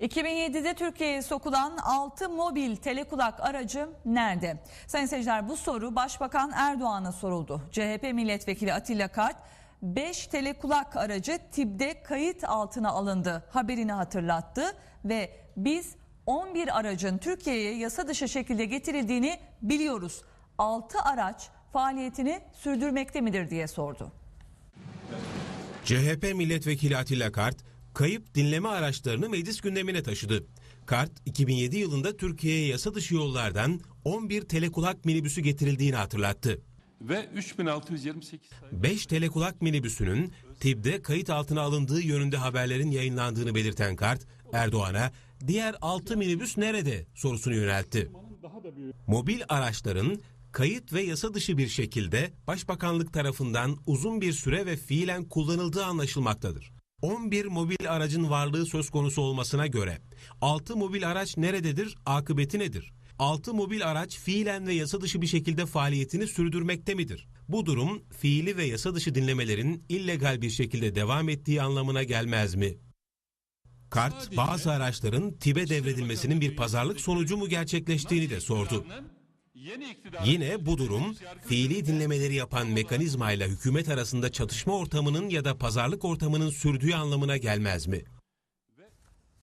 2007'de Türkiye'ye sokulan 6 mobil telekulak aracı nerede? Sayın seyirciler bu soru Başbakan Erdoğan'a soruldu. CHP milletvekili Atilla Kart 5 telekulak aracı TİB'de kayıt altına alındı haberini hatırlattı ve biz 11 aracın Türkiye'ye yasa dışı şekilde getirildiğini biliyoruz. 6 araç faaliyetini sürdürmekte midir diye sordu. CHP milletvekili Atilla Kart, kayıp dinleme araçlarını meclis gündemine taşıdı. Kart, 2007 yılında Türkiye'ye yasa dışı yollardan 11 telekulak minibüsü getirildiğini hatırlattı. ve 3628 sayılı 5 telekulak minibüsünün TİB'de kayıt altına alındığı yönünde haberlerin yayınlandığını belirten Kart, Erdoğan'a diğer 6 minibüs nerede sorusunu yöneltti. Mobil araçların kayıt ve yasa dışı bir şekilde Başbakanlık tarafından uzun bir süre ve fiilen kullanıldığı anlaşılmaktadır. 11 mobil aracın varlığı söz konusu olmasına göre 6 mobil araç nerededir, akıbeti nedir? 6 mobil araç fiilen ve yasa dışı bir şekilde faaliyetini sürdürmekte midir? Bu durum fiili ve yasa dışı dinlemelerin illegal bir şekilde devam ettiği anlamına gelmez mi? Kart, bazı araçların TİB'e devredilmesinin bir pazarlık sonucu mu gerçekleştiğini de sordu. Yine bu durum fiili dinlemeleri yapan mekanizmayla hükümet arasında çatışma ortamının ya da pazarlık ortamının sürdüğü anlamına gelmez mi?